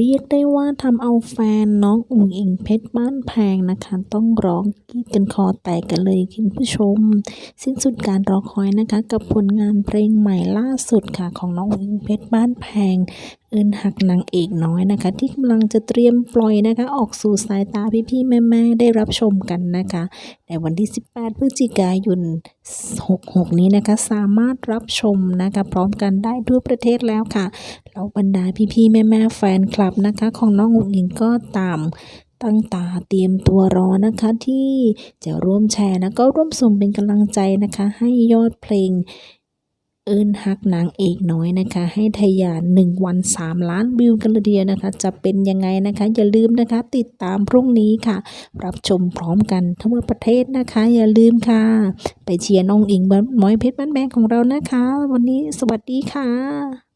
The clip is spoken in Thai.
เรียกได้ว่าทำเอาแฟนน้องอุ๋งอิงเพชรบ้านแพงนะคะ ต้องร้องกรีดกันคอแตกกันเลยคุณผู้ชม สิ้นสุดการรอคอยนะคะ กับผลงานเพลงใหม่ล่าสุดค่ะ ของน้องอุ๋งอิงเพชรบ้านแพงเอินหักนางเอกน้อยนะคะ ที่กำลังจะเตรียมปล่อยนะคะ ออกสู่สายตาพี่ๆแม่ๆได้รับชมกันนะคะ ในวันที่ 18 พฤศจิกายน 66 นี้นะคะ สามารถรับชมนะคะ พร้อมกันได้ทั่วประเทศแล้วค่ะแล้วบรรดาพี่ๆแม่ๆแฟนคลับนะคะ ของน้องอุ๋งอิงก็ตามตั้งตาเตรียมตัวรอนะคะที่จะร่วมแชร์แล้วก็ร่วมส่งเป็นกำลังใจนะคะ ให้ยอดเพลง เอินฮักนางเอกน้อยนะคะ ให้ทยาน1วัน 3 ล้านวิวกันเลยเดียวนะคะ จะเป็นยังไงนะคะ อย่าลืมนะคะ ติดตามพรุ่งนี้ค่ะ รับชมพร้อมกันทั้งประเทศนะคะ อย่าลืมค่ะ ไปเชียร์น้องอิงบ้นน้อยเพชรบ้านแบงของเรานะคะ วันนี้สวัสดีค่ะ